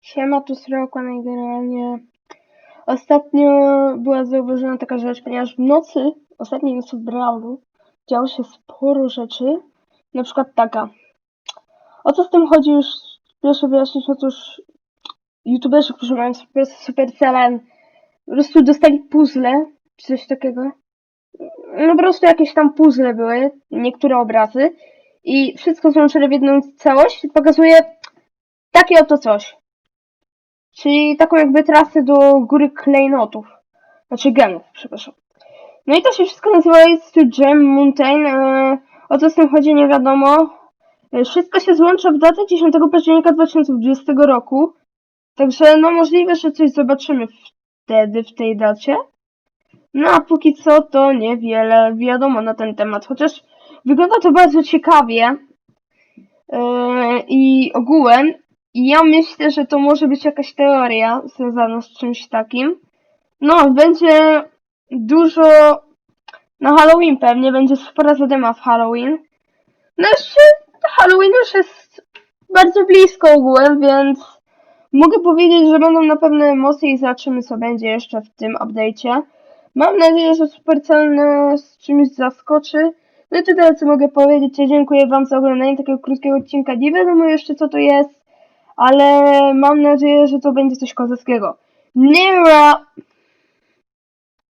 Siema, tu Sroka, no i generalnie ostatnio była zauważona taka rzecz, ponieważ w nocy, ostatniej nocy w Brawlu działo się sporo rzeczy, na przykład taka. O co z tym chodzi już proszę wyjaśnić, otóż youtuberzy, którzy mają super, super cele, po prostu dostali puzzle, czy coś takiego. No po prostu jakieś tam puzzle były, niektóre obrazy i wszystko złączone w jedną całość pokazuje takie oto coś. Czyli taką jakby trasę do góry klejnotów. Znaczy gemów, przepraszam. No i to się wszystko nazywa jest to Gem Mountain. E, o co z tym chodzi nie wiadomo. E, wszystko się złącza w datę 10 października 2020 roku. Także no możliwe, że coś zobaczymy wtedy, w tej dacie. No a póki co to niewiele wiadomo na ten temat. Chociaż wygląda to bardzo ciekawie. Yy, I ogółem ja myślę, że to może być jakaś teoria związana z czymś takim. No, będzie dużo na Halloween pewnie, będzie spora zadyma w Halloween. No jeszcze Halloween już jest bardzo blisko ogółem, więc mogę powiedzieć, że będą na pewno emocje i zobaczymy co będzie jeszcze w tym update'cie. Mam nadzieję, że Supercell nas czymś zaskoczy. No i tyle co mogę powiedzieć. Ja dziękuję wam za oglądanie takiego krótkiego odcinka. Nie wiadomo jeszcze co to jest ale mam nadzieję, że to będzie coś kozackiego. Nie ma!